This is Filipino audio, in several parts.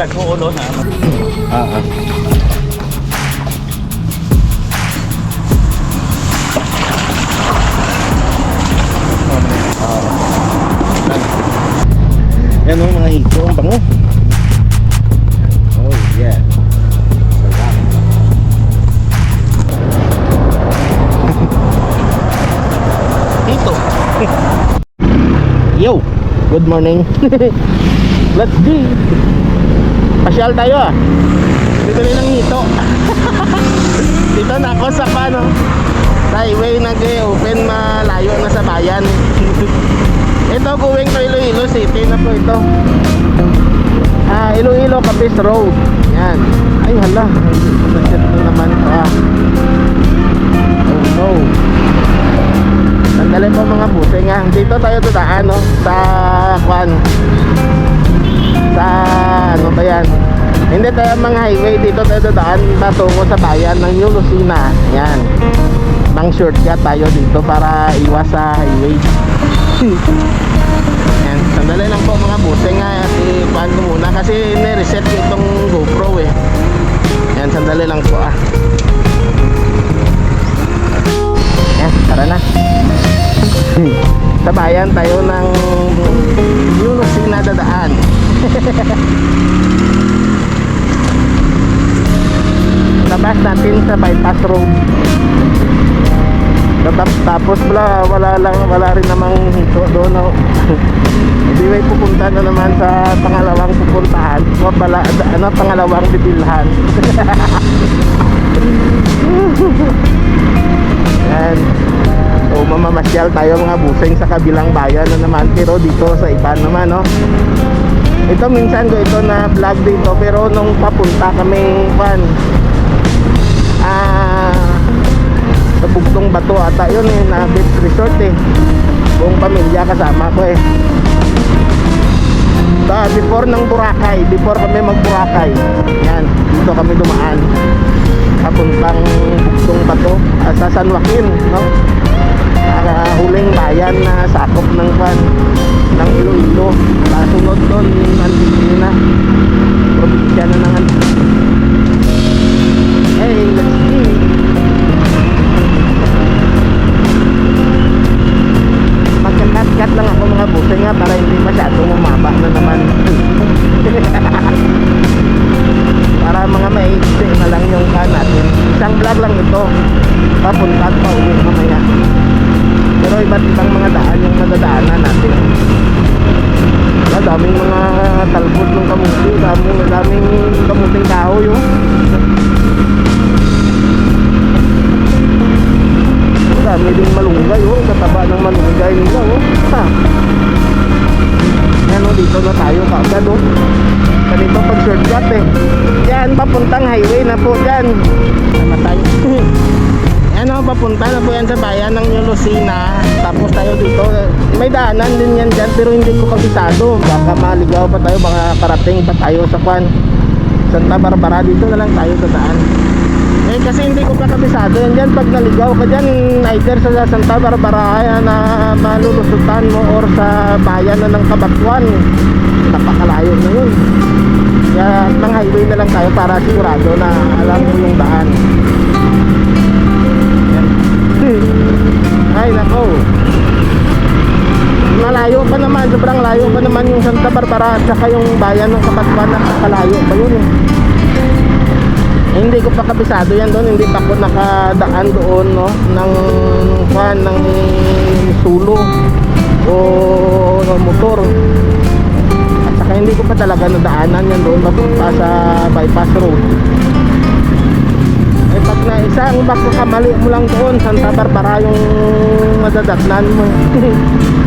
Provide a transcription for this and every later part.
vlog ko ulo na. Ah, ah. Yan o mga hito, ang bango. Oh yeah. Sarap. Hito. Yo, good morning. Let's go. Pasyal tayo ah. Dito rin ang hito. Dito na ako sa paano. Sa highway nag-open malayo na sa bayan. ito going to Iloilo City na po ito. Ah, Iloilo Capiz Road. Yan. Ay hala. Sunset na naman to ah. Oh no. Sandali po mga busing ah. Dito tayo dadaan no. Sa kwan. Sa ano ba yan? Hindi tayo mga highway dito tayo dadaan patungo sa bayan ng New Lucina. Yan. Mang shortcut tayo dito para iwas sa highway. Yan. Sandali lang po mga busing nga. Kwan ko muna kasi ni-reset ko itong GoPro eh. Yan. Sandali lang po ah. Yan. Tara na. sa bayan tayo ng. labas natin sa bypass road. Tapos, tapos wala, wala lang wala rin namang hito doon no? may pupunta na naman sa pangalawang pupuntahan. O pala, ano, pangalawang bibilhan. Yan so mamamasyal tayo mga busing sa kabilang bayan na naman. Pero dito sa iba naman no ito minsan ko ito na vlog dito pero nung papunta kami pan ah sa bugtong bato ata yun eh na beach resort eh. Buong pamilya kasama ko eh. Sa before ng Boracay before kami mag Boracay yan dito kami dumaan. Papuntang bugtong bato ah, sa San Joaquin no Ah, huling bayan na sakop ng kwan ng Iloilo. Kasunod doon Antigua na probinsya na ng Antigua Hey, papuntang highway na po dyan. Yan oh, papunta na po yan sa bayan ng New. Tapos tayo dito, may daanan din yan dyan pero hindi ko kabisado. Baka maligaw pa tayo, baka karating pa tayo sa kwan. Santa Barbara, dito na lang tayo sa daan. Eh kasi hindi ko pa kabisado yan dyan Pag naligaw ka dyan Either sa Santa Barbara ay, na malulusutan mo Or sa bayan na ng Kabatuan Napakalayo na yun Kaya ng highway na lang tayo Para sigurado na alam mo yung daan. Ay nako. Malayo pa naman Sobrang layo pa naman yung Santa Barbara At saka yung bayan ng Kabatuan Napakalayo pa yun eh. Hindi ko pa kabisado yan doon hindi pa ako nakadaan doon no ng kwan ng sulo o motor saka hindi ko pa talaga nadaanan yan doon papunta sa bypass road eh pag na isang kamali mo lang doon Santa Barbara yung madadatnan mo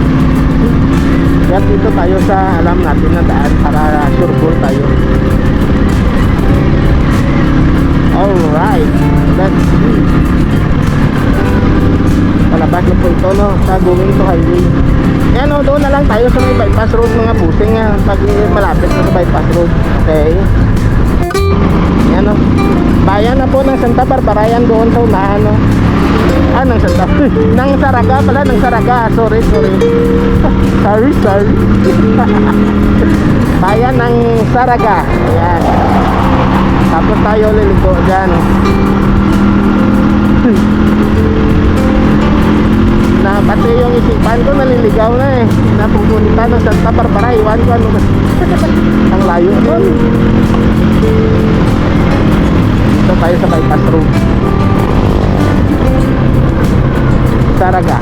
kaya dito tayo sa alam natin na daan para sure goal tayo Alright, let's see. Palabas na po ito no, sa going to highway. Yan o, doon na lang tayo sa may bypass road mga busing nga pag malapit na sa bypass road. Okay. Yan o. Bayan na po ng Santa Barbara yan doon sa unahan no. Ah, ng Santa. nang Saraga pala, ng Saraga. Sorry, sorry. sorry, sorry. bayan ng Saraga. Ayan. Tapos tayo liliko dyan. Pati yung isipan ko naliligaw na eh. Napupunta ng Santa Barbara. Iwan ko ano? Ang layo nun. Dito tayo sa bypass road. Saraga.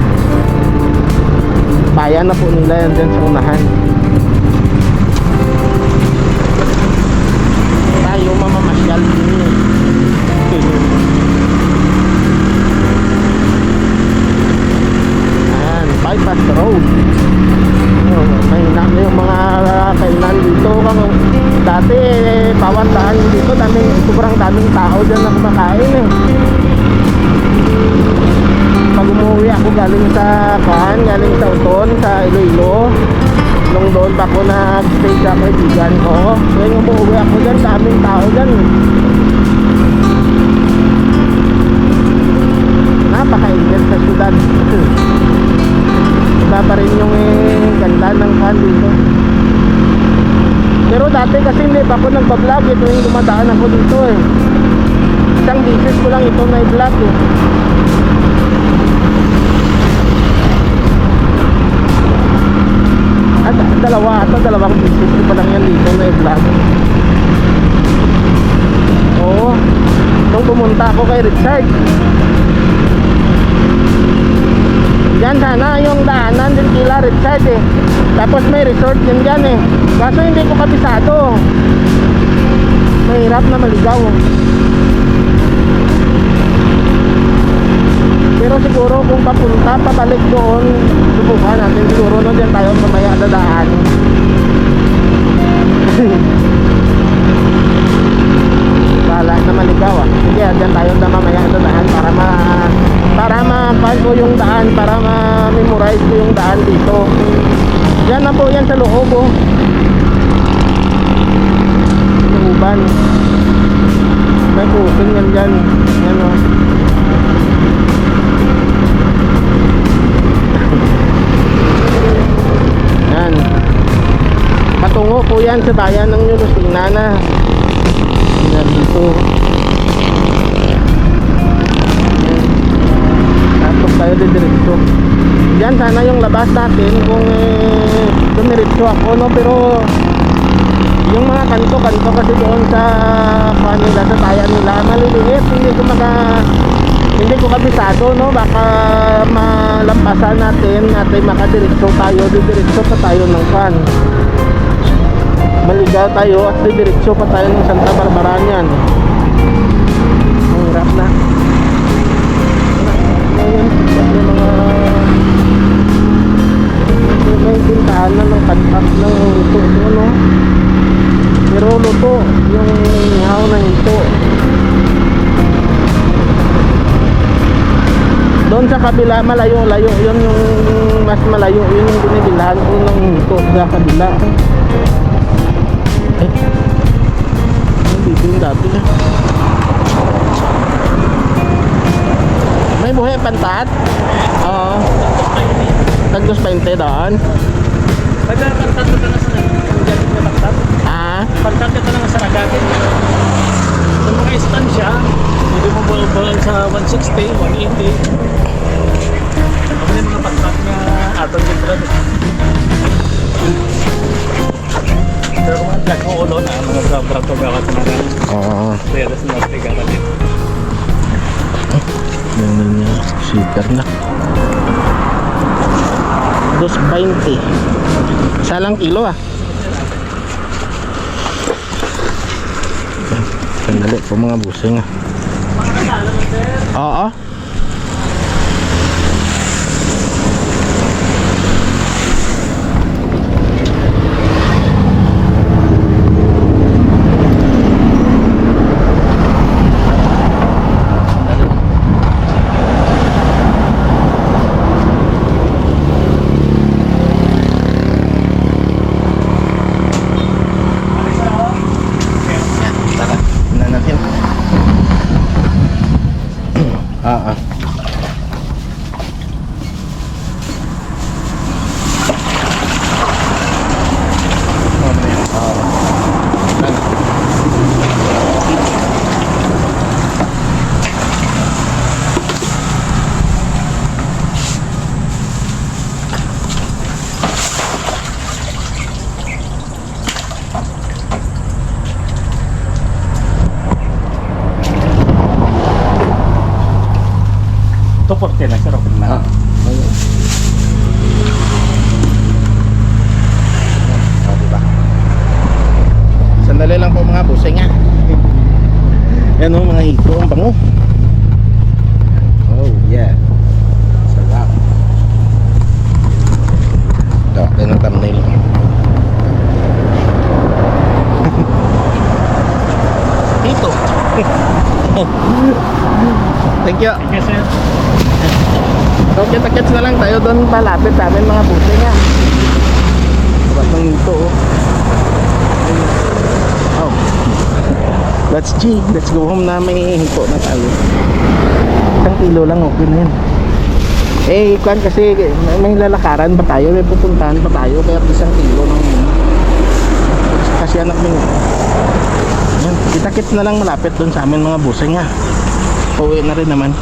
Bayan na po nila yan dyan sa unahan. Tayo mamamasyal din nag-stay sa kaibigan ko so yung umuwi ako dyan, daming tao dyan napakainit sa syudad. Iba pa rin yung eh, ganda ng Kuan dito. Pero dati kasi hindi pa ako nagbablog ito yung dumadaan ako dito eh. Isang beses ko lang ito na i-vlog eh At dalawa ata dalawang beses ko pa lang yan dito na i-vlog. Oo. Nung pumunta ako kay Richard. Diyan sana yung daanan din kila Richard eh. Tapos may resort din dyan eh. Kaso hindi ko kabisado. Mahirap na maligaw. Pero siguro kung papunta, pabalik doon, subukan natin siguro no dyan tayo mamaya dadaan. Bala na maligaw ah. Sige, dyan tayo na mamaya dadaan para ma para ma ko yung daan, para ma-memorize ko yung daan dito. Yan na po yan sa loob oh. Looban. May pusin yan dyan. Yan oh. Yan sa bayan ng Lucina na. Yan dito. Yan. Tapos tayo didiretso. Yan sana yung labas natin kung eh, dumiretso ako no pero yung mga kanto-kanto kasi doon sa kuan nila sa bayan nila maliliit hindi ko maka hindi ko kabisado no baka malampasan natin natin makadiretso tayo didiretso pa tayo ng kan maligaw tayo at didiretso pa tayo ng Santa Barbara niyan. Ang hirap na. Ngayon may mga may tintahan na ng kantak ng ito no pero luto yung ihaw na ito. Doon sa kabila malayo layo yun yung mas malayo yun yung binibilahan ko ng ito sa kabila yung dati eh. may buhay pantat oo tagdos 20 doon Pagkakantat ka na sa nagagalit na baktat. ah Pagkat ka na sa nagagalit. Sa mga istansya, hindi mo bulbul sa 160, 180. Ano yung mga baktat na atong yung. Pero kung lag mo ulo na, mga brad to gawa sa mga oo pera sa mga tigaran dito. Ganun niya, super na. 2.20. Isa lang kilo ah. Sandali po mga busing ah. Oo. Tara, na natin. Ah, ah. 240 lang sir. Okay na. Ah. ayun. Oh, diba? Sandali lang po mga busing ha. Yan o mga hito, ang bango. Oh yeah. Sarap. Ito ng thumbnail. Hito. Thank you. Okay sir. So, kita-kits na lang tayo doon palapit sa amin mga buti nga. Ba't nang ito oh. Oh. Let's G. Let's go home na may hito na tayo. Isang kilo lang okay na yan. Eh, kuan kasi may, lalakaran pa tayo, may pupuntahan pa tayo kaya isang kilo yun. Kasi anak mo Yan, kita-kits na lang malapit doon sa amin mga busing ha. Uwi na rin naman.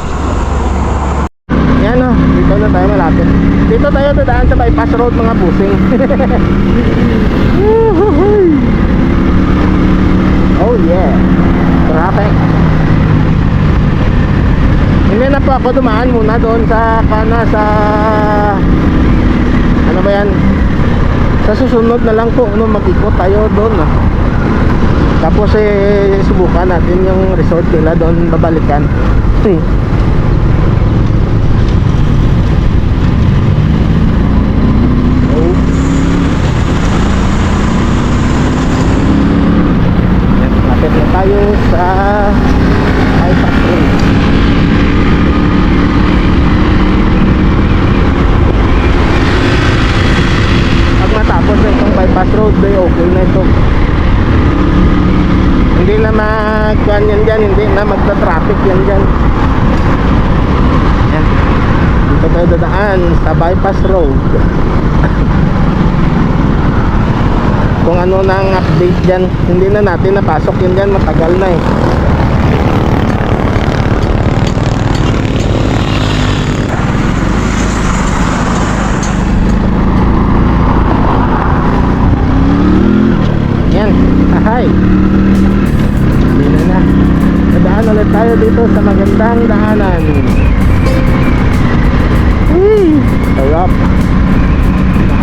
Yan o, dito na tayo malapit. Dito tayo dadaan sa bypass road mga busing. Oh yeah. Traffic. Hindi na po ako dumaan muna doon sa kana sa ano ba yan? Sa susunod na lang po ano mag-ikot tayo doon. ah. Tapos eh subukan natin yung resort nila doon babalikan. Lapit na tayo sa bypass road. Pag matapos na itong bypass road, ay okay na ito. Hindi na magkuhan yan dyan, hindi na magta-traffic yan dyan. Yan. Dito tayo dadaan sa bypass road. Kung ano nang update dyan, hindi na natin napasok yun dyan, matagal na eh. Yan, ahay. Ulit tayo dito sa magandang daanan. Hey, sarap.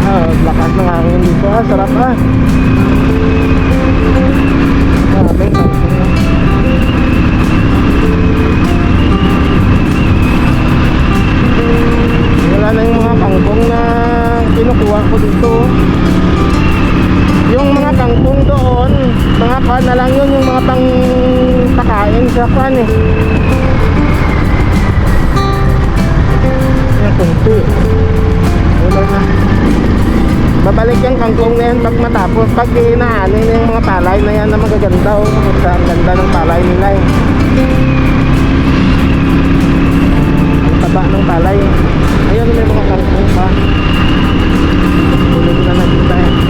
Ah, lakas ng hangin dito ah, sarap ah. Yung kangkong na yan pag matapos. Pag inaanin na yung mga palay na yan na magaganda. Oh. Ang ganda ng palay nila eh. Ang taba ng palay. Ayun, may mga kangkong pa. Tulog na nakita eh.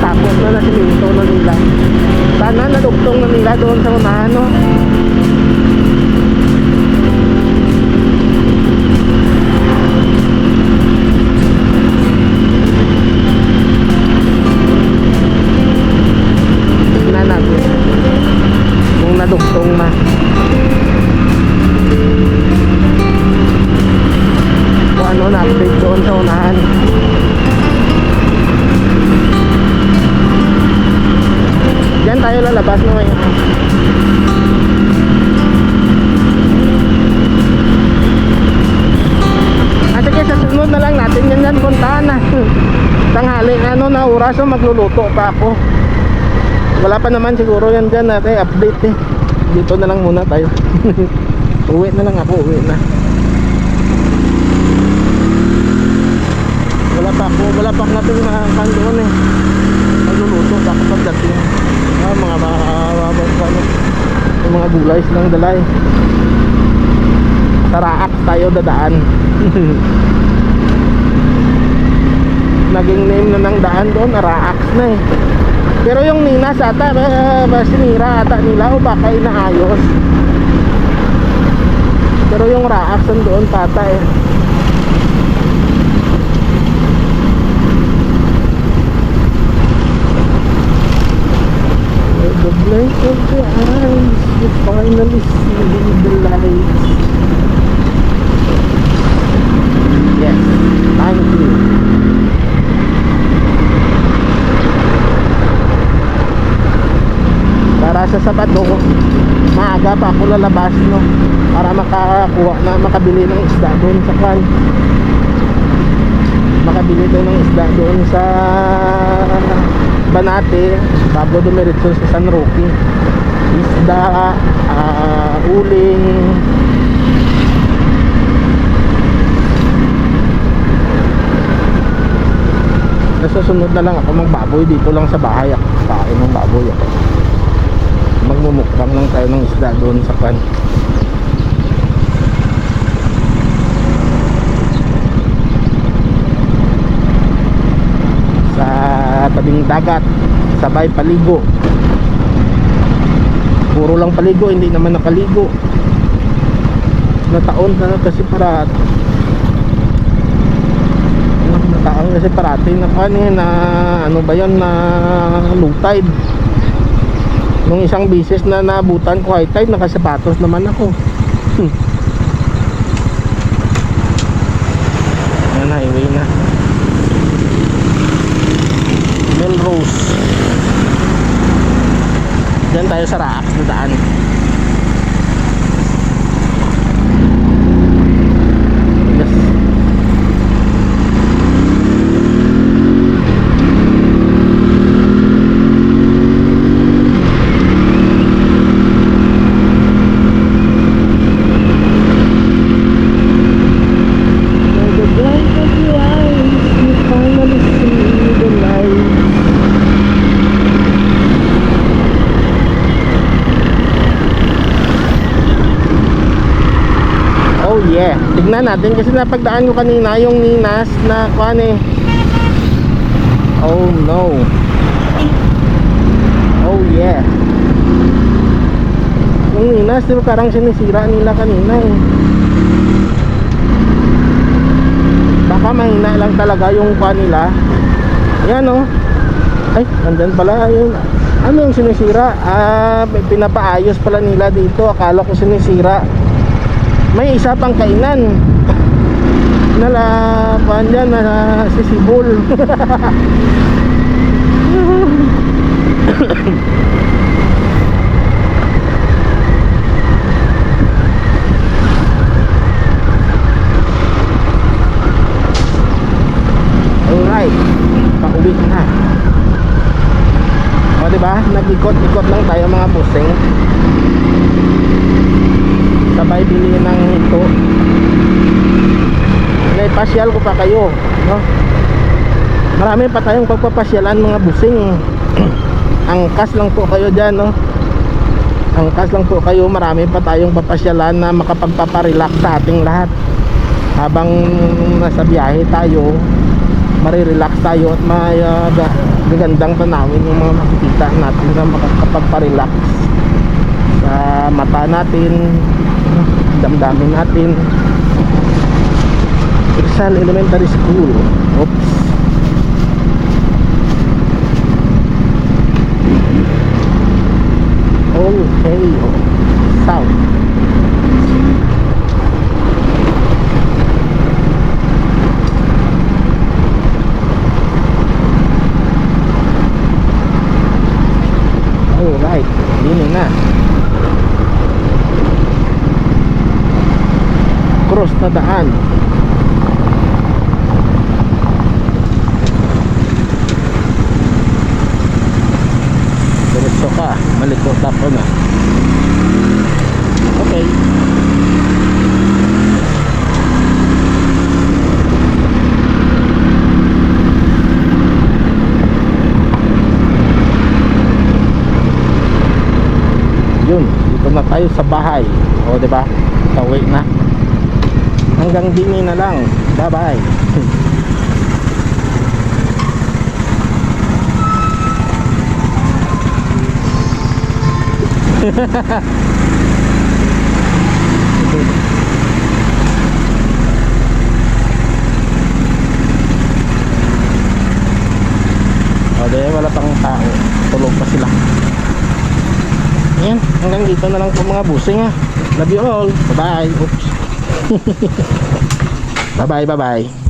Sides na na siminto na nila. Sana nadugtong na nila doon sa unahan no. Ah, sige, sa sunod na lang natin oras so magluluto pa ako. Wala pa naman siguro yan dyan natin update eh. Dito na lang muna tayo. uwi na lang ako, uwi na. Wala pa ako, wala pa natin makakan doon eh. Magluluto pa ako pagdating. Ah, mga mga ano, yung mga gulay silang dala eh. Sa tayo dadaan. Naging name na ng daan doon, Raak na eh. Pero yung Ninas ata, ba sinira ata nila o baka inaayos. Pero yung Raak doon pata eh. Sabado, maaga pa ako lalabas, no? Para makakuha na, makabili ng isda doon sa kan. Makabili doon ng isda doon sa Banate bago dumiretso sa San Roque. Isda, ah, uling, Sa susunod na lang ako magbaboy dito lang sa bahay ako kain ng baboy ako. Magmumukbang lang tayo ng isda doon sa kan. Sa tabing dagat, sabay paligo. Puro lang paligo, hindi naman nakaligo. Na taon na kasi parat nataang kasi parati na ano na ano ba yun na low tide nung isang bisis na nabutan ko high tide nakasapatos naman ako. Hmm. yan highway na. Melrose. Dyan tayo sa Raax na daan natin kasi napagdaan ko kanina yung Ninas na kuan eh. Oh no. Oh yeah. Yung Ninas, di ba parang sinisira nila kanina eh. baka mahina lang talaga yung kuha nila yan oh ay nandyan pala yun ano yung sinisira ah pinapaayos pala nila dito akala ko sinisira may isa pang kainan nala kuhan dyan na sisibol Alright, pauwi na. O diba, nag-ikot-ikot lang tayo mga busing. Sabay bili ng ito. Naipasyal ko pa kayo, no? Marami pa tayong pagpapasyalan mga busing. Angkas lang po kayo dyan, no? Angkas lang po kayo, marami pa tayong papasyalan na makapagpaparelax sa ating lahat. Habang nasa biyahe tayo, marirelax tayo at may uh, ga- gagandang tanawin yung mga makikita natin na makakapagpa-relax sa mata natin damdamin natin Rizal Elementary School. Oops okay oh. south Alright, dini na. Cross na daan. pa. Malikot ako na. Okay. Yun, dito na tayo sa bahay. O, ba? Tawi na. Hanggang dini na lang. Bye-bye. O, di, wala pang tao. Tulog pa sila. Ayan, hanggang dito na lang po mga busing ha. Love you all. Bye-bye. Oops. bye-bye, bye-bye.